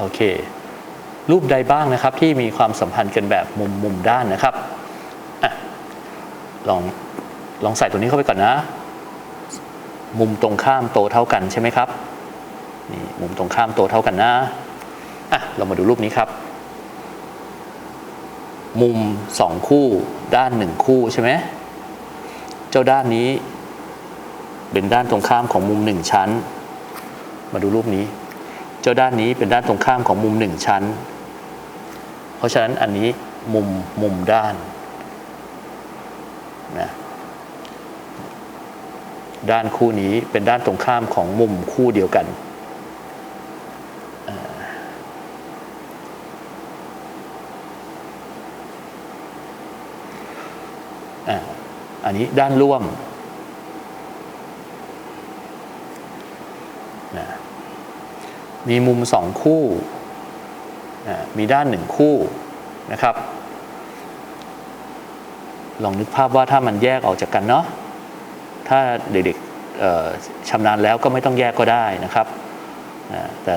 โอเค รูปใดบ้างนะครับที่มีความสัมพันธ์กันแบบมุมมุมด้านนะครับอลองลองใส่ตัวนี้เข้าไปก่อนนะ มุมตรงข้ามโตเท่ากันใช่ไหมครับนี่มุมตรงข้ามโตเท่ากันนะอะเรามาดูรูปนี้ครับ มุมสองคู่ด้านหนึ่งคู่ใช่ไหมเจ้าด้านนี้ เป็นด้านตรงข้ามของมุมหนึ่งชั้น มาดูรูปนี้ เจ้าด้านนี้เป็นด้านตรงข้ามของมุมหนึ่งชั้น เพราะฉะนั้นอันนี้มุมมุมด้านนะด้านคู่นี้เป็นด้านตรงข้ามของมุมคู่เดียวกันอ่าอันนี้ด้านร่วมนะ มีมุมสองคู่ มีด้านหนึ่งคู่นะครับ ลองนึกภาพว่าถ้ามันแยกออกจากกันเนาะ ถ้าเด็กๆชำนาญแล้วก็ไม่ต้องแยกก็ได้นะครับ แต่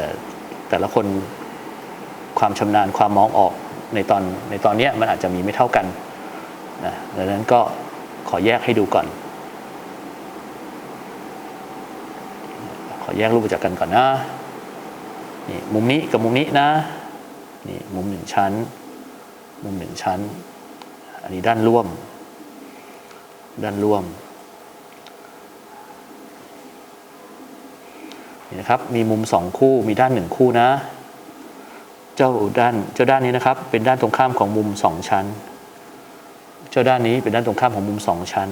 แต่ละคนความชำนาญความมองออกในตอนในตอนเนี้ยมันอาจจะมีไม่เท่ากันนะดังนั้นก็ขอแยกให้ดูก่อน ขอแยกรูปออกจากกันก่อนนะ นี่มุมนี้กับมุมนี้นะนี่มุมหนึ่งชั้น มุมหนึ่งชั้น อันนี้ด้านร่วม ด้านร่วมนี่นะครับมีมุมสองคู่มีด้านหนึ่งคู่นะ เจ้าด้านเจ้าด้านนี้นะครับ เป็นด้านตรงข้ามของมุมสองชั้น เจ้าด้านนี้เป็นด้านตรงข้ามของมุมสองชั้น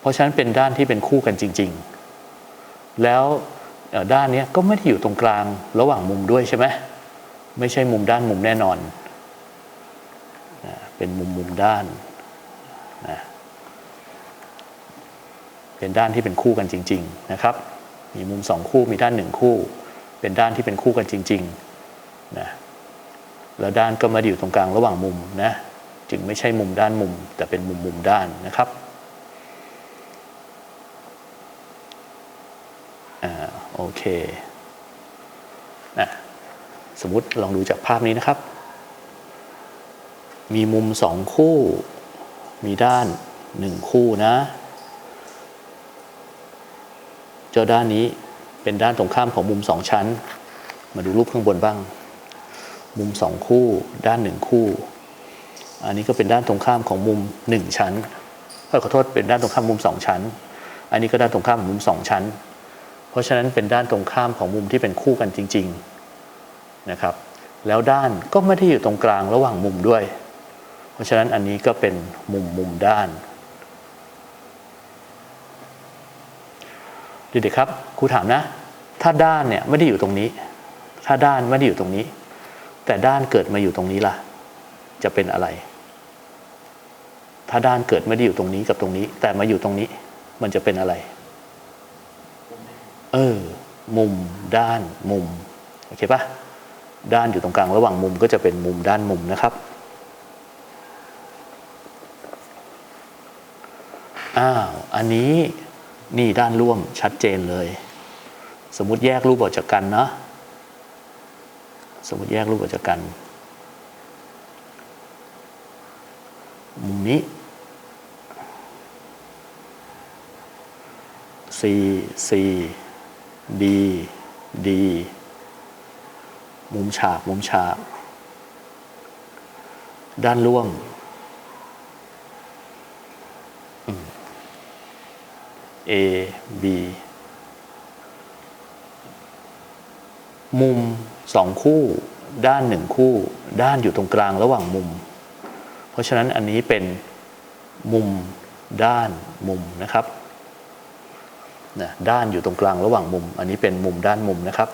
เพราะฉะนั้นเป็นด้านที่เป็นคู่กันจริง ๆ แล้วด้านนี้ก็ไม่ได้อยู่ตรงกลางระหว่างมุมด้วยใช่ไหมไม่ใช่มุมด้านมุมแน่นอนเป็นมุมมุมด้านนะเป็นด้านที่เป็นคู่กันจริง ๆนะครับ มีมุมสองคู่มีด้านหนึ่งคู่ เป็นด้านที่เป็นคู่กันจริงๆนะแล้วด้านก็ม่ได้อยู่ตรงกลางระหว่างมุมนะจึงไม่ใช่มุมด้านมุม แต่เป็นมุมมุมด้านนะครับอ่า โอเคนะสมมติลองดูจากภาพนี้นะครับ มีมุมสองคู่ มีด้านหนึ่งคู่นะ เจ้าด้านนี้เป็นด้านตรงข้ามของมุมสองชั้น มาดูรูปข้างบนบ้าง มุมสองคู่ ด้านหนึ่งคู่ อันนี้ก็เป็นด้านตรงข้ามของมุมหนึ่งชั้นเอ้ยขอโทษเป็นด้านตรงข้ามมุมสองชั้น อันนี้ก็ด้านตรงข้ามของมุมสองชั้น ราะฉะนั้นเป็นด้านตรงข้ามของมุมที่เป็นคู่กันจริงๆนะครับ แล้วด้านก็ไม่ได้อยู่ตรงกลางระหว่างมุมด้วย เพราะฉะนั้นอันนี้ก็เป็นมุมมุมด้านเด็กๆครับครูถามนะ ถ้าด้านเนี่ยไม่ได้อยู่ตรงนี้ ถ้าด้านไม่ได้อยู่ตรงนี้ แต่ด้านเกิดมาอยู่ตรงนี้ล่ะ จะเป็นอะไร ถ้าด้านเกิดไม่ได้อยู่ตรงนี้กับตรงนี้ แต่มาอยู่ตรงนี้ มันจะเป็นอะไร เออ มุมด้านมุม โอเคปะด้านอยู่ตรงกลางระหว่างมุมก็จะเป็นมุมด้านมุมนะครับอ้าวอันนี้นี่ด้านร่วมชัดเจนเลย สมมุติแยกรูปออกจากกันเนาะสมมติแยกรูปออกจากกัน มุมนี้ C C D D มุมฉากมุมฉาก ด้านร่วมอืม A B มุมสองคู่ ด้านหนึ่งคู่ ด้านอยู่ตรงกลางระหว่างมุม เพราะฉะนั้นอันนี้เป็นมุมด้านมุมนะครับ นะด้านอยู่ตรงกลางระหว่างมุม อันนี้เป็นมุมด้านมุมนะครับ